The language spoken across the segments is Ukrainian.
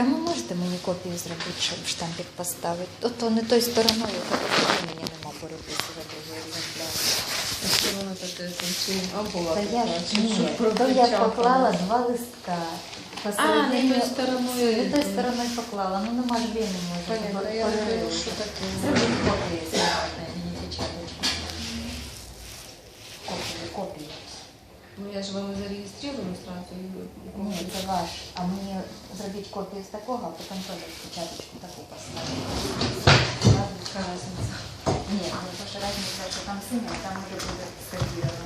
А ви можете мені копію зробити, щоб штампик поставити? Ото не той стороною, то мені нема переписувати другий екземпляр. Що воно таке там чи ампула Та я, така, ні, то я поклала два листка. А, не тою стороною. Не той стороною поклала, ну нема ж війни може. Понятно, я думаю, що таке. Зробіть копії знімати, мені печаточку. Копії, копії. Ну я ж вам зареєструю сразу. Ні, це ваш. А мені зробіть копію з такого, а потім теж печаточку таку поставити. Ні, ну то що разниця, що там синя, а там уже буде скопіровано.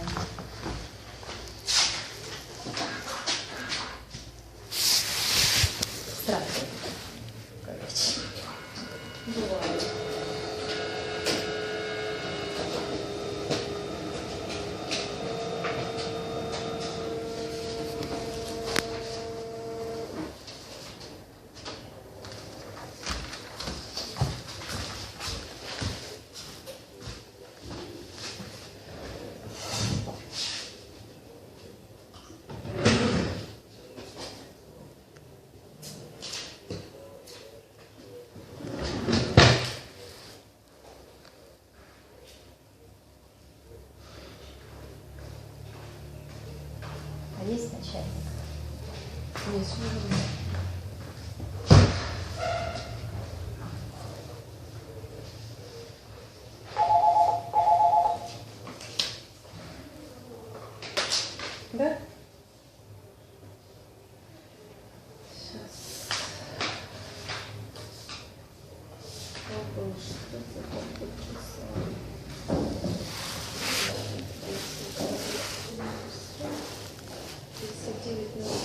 do with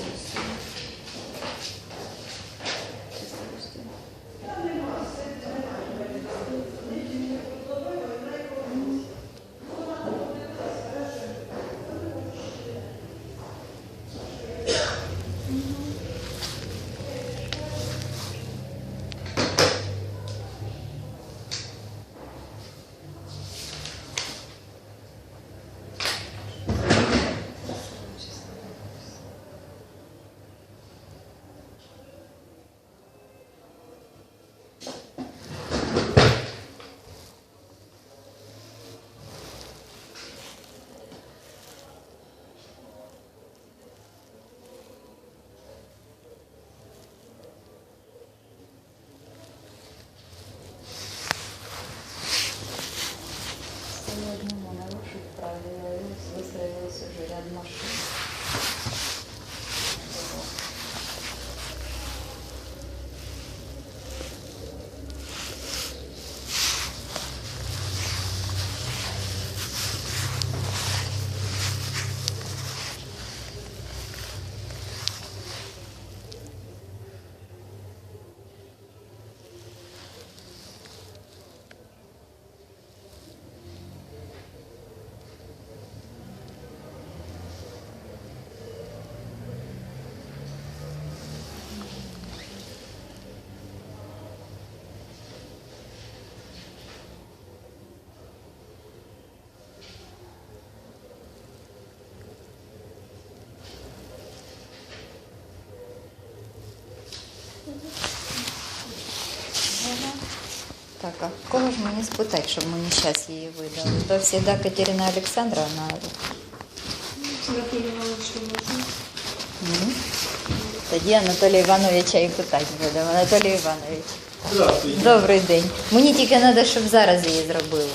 wieder die Maschine. Так, а кого ж мені спитати, щоб мені зараз її видали? То завжди Катерина Олександровна. Что? Тоді Анатолія Івановича і питати будемо. Анатолій Іванович. Здравствуйте. Добрий день. Мені тільки треба, щоб зараз її зробили.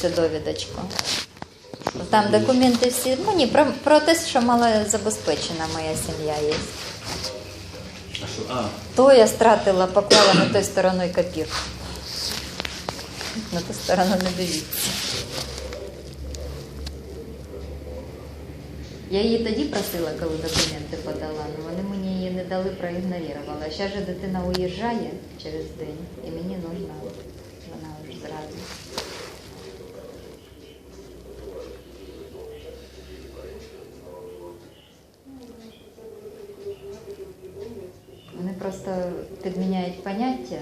Це довідочку. Там документи всі. Ну ні, про, про те, що малозабезпечена моя сім'я є. А що? А, То я стратила, поклала на той стороною копірку. На ту сторону не дивіться. Я її тоді просила, коли документи подала, але вони мені її не дали, проігнорували. А зараз же дитина уїжджає через день, і мені нужна вона вже зразу. Вони просто підміняють поняття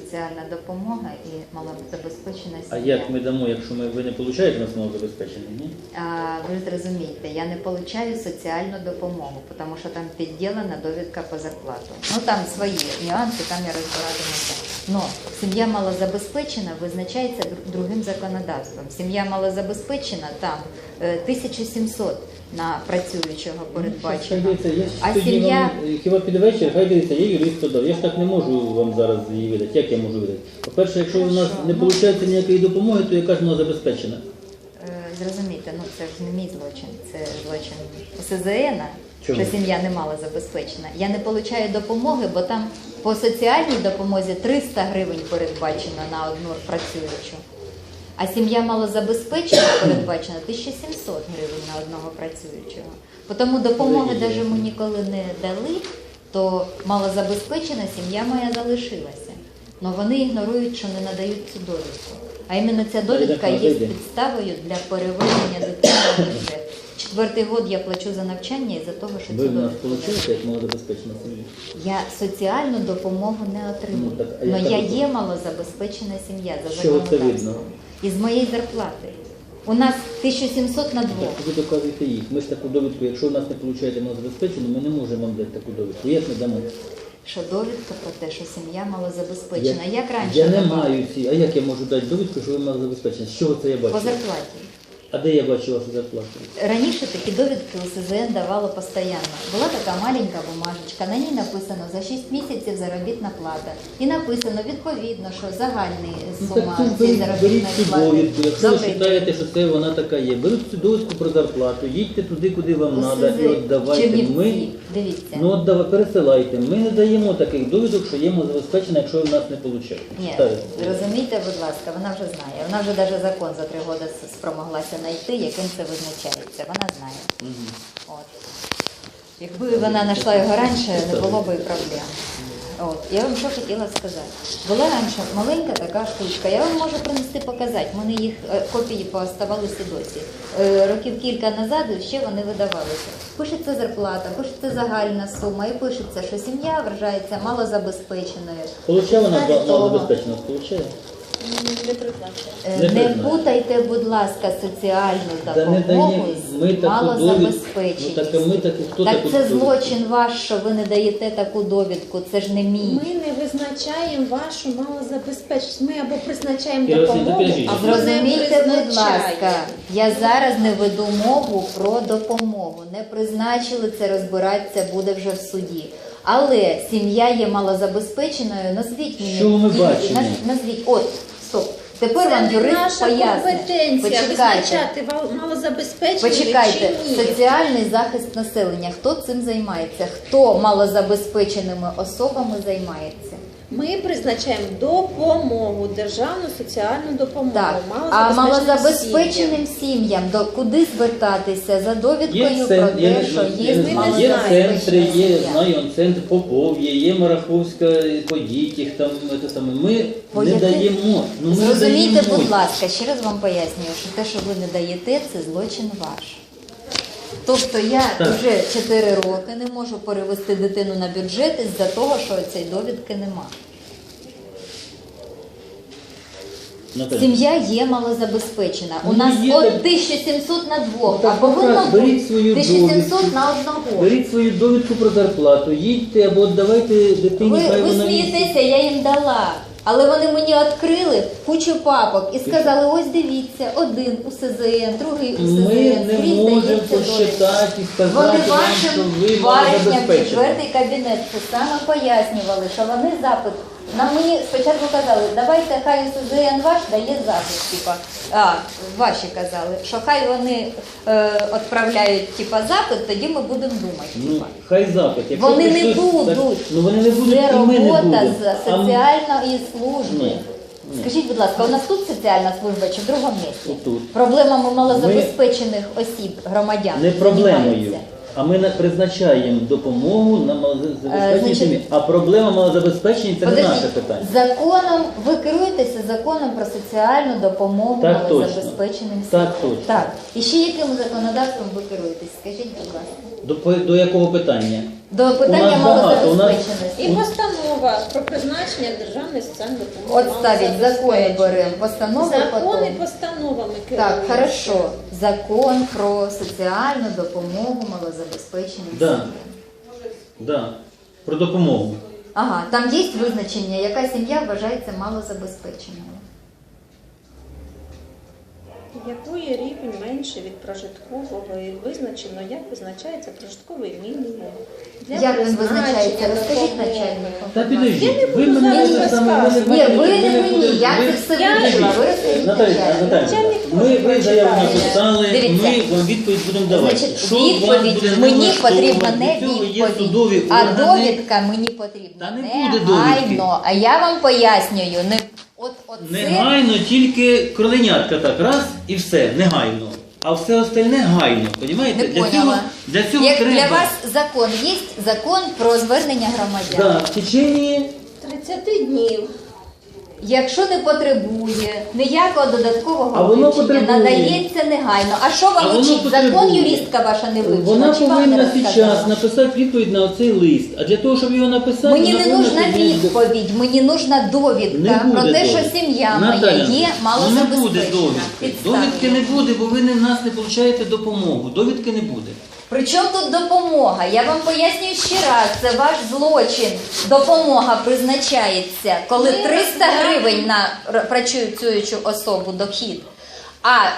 соціальна допомога і малозабезпечена А сім'я. як ми дамо, якщо ми, ви не получаєте нас малозабезпечення, ні? А, ви зрозумієте, я не получаю соціальну допомогу, тому що там підділена довідка по зарплату. Ну там свої нюанси, там я розбиратимуся. Но сім'я малозабезпечена визначається другим законодавством. Сім'я малозабезпечена там е, 1700 на працюючого передбачено. Хай дивиться, я ж А сім'я- е, хіба під вечір, хай дивиться, я юрист подав. Я ж так не можу вам зараз її видати. Як я можу видати? По-перше, якщо у нас не ну. виходить ніякої допомоги, то яка ж малозабезпечена? Е, Зрозумійте, ну це ж не мій злочин, це злочин СЗН, що сім'я не мала забезпечена. Я не отримую допомоги, бо там по соціальній допомозі 300 гривень передбачено на одну працюючу. А сім'я малозабезпечена передбачена 1700 гривень на одного працюючого. Тому допомоги навіть ми ніколи не дали, то малозабезпечена сім'я моя залишилася. Але вони ігнорують, що не надають цю довідку. А іменно ця довідка є підставою для переведення дитини бюджет. Четвертий год я плачу за навчання і за того, що Ви цю в нас довідку як малозабезпечена сім'я? Я соціальну допомогу не отримую. Ну, так, а але я допомога? є малозабезпечена сім'я за чого це законодавством. видно? Із моєї зарплати. У нас 1700 на двох. Так, ви доказуєте їх. Ми ж таку довідку, якщо у нас не виходить малозабезпечено, ми не можемо вам дати таку довідку. Як ми дамо? Що довідка про те, що сім'я малозабезпечена. Як раніше Я не давали? маю ці. А як я можу дати довідку, що ви малозабезпечені? З чого це я бачу? по зарплаті. А де я бачу вашу зарплату? Раніше такі довідки у СЗН давало постійно. Була така маленька бумажечка, на ній написано за 6 місяців заробітна плата. І написано відповідно, що загальний Ну сума ж цієї заробітної цю плати. довідку. Якщо ви Добре. вважаєте, що це вона така є, беріть цю довідку про зарплату, їдьте туди, куди вам треба, і віддавайте. Чернівці, Ми дивіться. ну отдава, пересилайте. Ми не даємо таких довідок, що є забезпечена, якщо в нас не виходить. Ні, Читайте. зрозумійте, будь ласка, вона вже знає. Вона вже навіть закон за три роки спромоглася знайти, яким це визначається. Вона знає. От. Якби вона знайшла його раніше, не було б і проблем. От. Я вам що хотіла сказати. Була раніше маленька така штучка, я вам можу принести показати. Мене їх е, копії пооставалися досі. Е, Років кілька назад ще вони видавалися. Пишеться зарплата, пишеться загальна сума і пишеться, що сім'я вважається малозабезпеченою. Получає вона малозабезпечена? Получає? Не. Путайте, будь ласка, соціальну допомогу з малозабезпеченістю. Ну, так, ми таку- хто так таку це довідку? злочин ваш, що ви не даєте таку довідку. Це ж не мій. Ми не визначаємо вашу малозабезпеченість. Ми або призначаємо допомогу, або не Зрозумійте, будь ласка, я зараз не веду мову про допомогу. Не призначили це, розбиратися буде вже в суді. Але сім'я є малозабезпеченою. Назвіть мені. Що ми бачимо? наз- Назвіть, от, стоп. Тепер вам юрист наша компетенція Почекайте. визначати Почекайте, чи ні. соціальний захист населення. Хто цим займається? Хто малозабезпеченими особами займається? Ми призначаємо допомогу, державну соціальну допомогу. Так, а малозабезпеченим сім'ям до куди звертатися за довідкою Є, про те, що є, є ми є центри, є, сім'я. знаю, он центр Попов'я, є Мараховська по дітях, там, це саме. Ми По не даємо. Ну, ми не Зрозумійте, даємо. будь ласка, ще раз вам пояснюю, що те, що ви не даєте, це злочин ваш. Тобто я Так. вже 4 роки не можу перевести дитину на бюджет із-за того, що цієї довідки нема. Сім'я є малозабезпечена. У Ну, нас є от так- 1700 на двох, Ну, так а повинно якраз бути беріть свою 1700 довідку. на одного. Беріть свою довідку про зарплату, їдьте або віддавайте дитині, Ви, ви смієтеся, я їм дала. Але вони мені відкрили кучу папок і сказали: ось дивіться, один у СЗН, другий у СЗН. Ми не можемо посчитати і сказати вам, що вашим ви баришням малозабезпечені. четвертий кабінет саме пояснювали, що вони запит. На мені спочатку казали, давайте хай СЗН ваш дає запит, типа, а, ваші казали, що хай вони е, відправляють типа, запит, тоді ми будемо думати. Ну, Типа. хай запит. Якщо Вони не будуть. ну вони не будуть, Це і ми не робота будемо. з А соціальної служби. Ні, ні. Скажіть, будь ласка, у нас тут соціальна служба чи в другому місці? Отут. Проблемами малозабезпечених осіб, громадян. Не проблемою. займаються? А ми не призначаємо допомогу на Е, малозабезпеченій значить- сім'ї. А проблема малозабезпечення це не наше питання. Законом ви керуєтеся законом про соціальну допомогу Так точно. малозабезпеченим Так сім'ям. точно. Так. І ще яким законодавством ви керуєтесь? Скажіть, будь ласка. До, по- до якого питання? До питання малозабезпеченості. І постанова про призначення державної соціальної допомоги. От ставить закони беремо, постанови Закони потім. постановами Так, керуються. хорошо. Закон про соціальну допомогу малозабезпеченим Да. сім'ям. Да. Про допомогу. Ага, там є визначення, яка сім'я вважається малозабезпеченою. Якої рівень менше від прожиткового і визначено, як визначається прожитковий мінімум. Для Як він визначається? Розкажіть начальнику. Та Я не ви буду мене зараз це саме розказувати. Ні, ви не мені, я це все Я- вирішила, ви розкажіть начальнику. Начальник ми, ви заяву прочитає. написали, Дивіться. ми вам відповідь будемо давати. Значить, Що відповідь буде мені налаштовувати? потрібна не Для цього є судові відповідь, а органи. довідка мені потрібна Та не буде довідки. негайно. А я вам пояснюю, не от, от це Негайно тільки кроленятка так, раз і все, негайно. А все остальне гайно, розумієте? не для цього, поняла. для цього Як треба. для вас закон є закон про звернення громадян. Да, в течение 30 днів. Якщо не потребує ніякого додаткового воно вивчення, потребує. надається негайно. А що А вам воно учить? Закон потребує. юристка ваша не вивчила? Вона чи вам не повинна розказала? зараз написати відповідь на оцей лист. А для того, щоб його написати, Мені вона не повинна нужна підняти до- відповідь, мені нужна Не довідка буде про те, що довідки. сім'я Наталя, моя є ну не буде малозабезпечена. довідки. Підставі. Довідки не буде, бо ви не в нас не получаєте допомогу. Довідки не буде. Причому тут допомога? Я вам пояснюю ще раз, це ваш злочин. Допомога призначається, коли Ми 300 гривень на працюючу особу дохід. А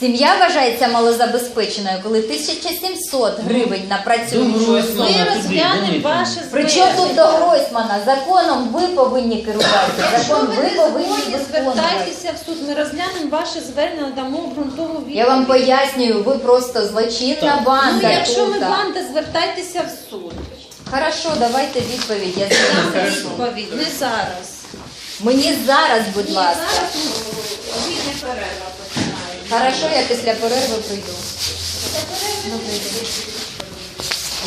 сім'я вважається малозабезпеченою, коли 1700 гривень на працюючу Доброго Ми розглянемо ваше Причому тут до. Гройсмана? Законом ви повинні керуватися. Закон ви ви повинні виконувати. звертайтеся в суд. Ми розглянемо ваше звернення, дамо ґрунтову відповідь. Я вам пояснюю, ви просто злочинна банда. Ну, якщо ми тут. банда, звертайтеся в суд. Хорошо, давайте відповідь. Я зараз. відповідь, не зараз. Мені зараз, будь Ні, ласка. зараз ну, обідня перерва. Хорошо, я після перерви прийду. Ну.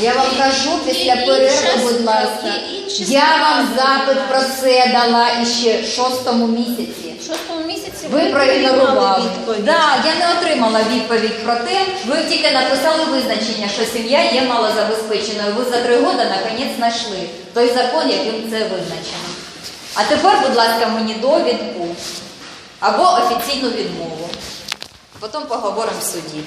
Я вам кажу після перерви, будь ласка. Я вам запит про це дала іще в шостому місяці. В шостому місяці Ви проігнорували. Да, я не отримала відповідь про те. Ви тільки написали визначення, що сім'я є малозабезпеченою. Ви за три роки наконець знайшли той закон, яким це визначено. А тепер, будь ласка, мені довідку або офіційну відмову. Потім поговоримо в суді.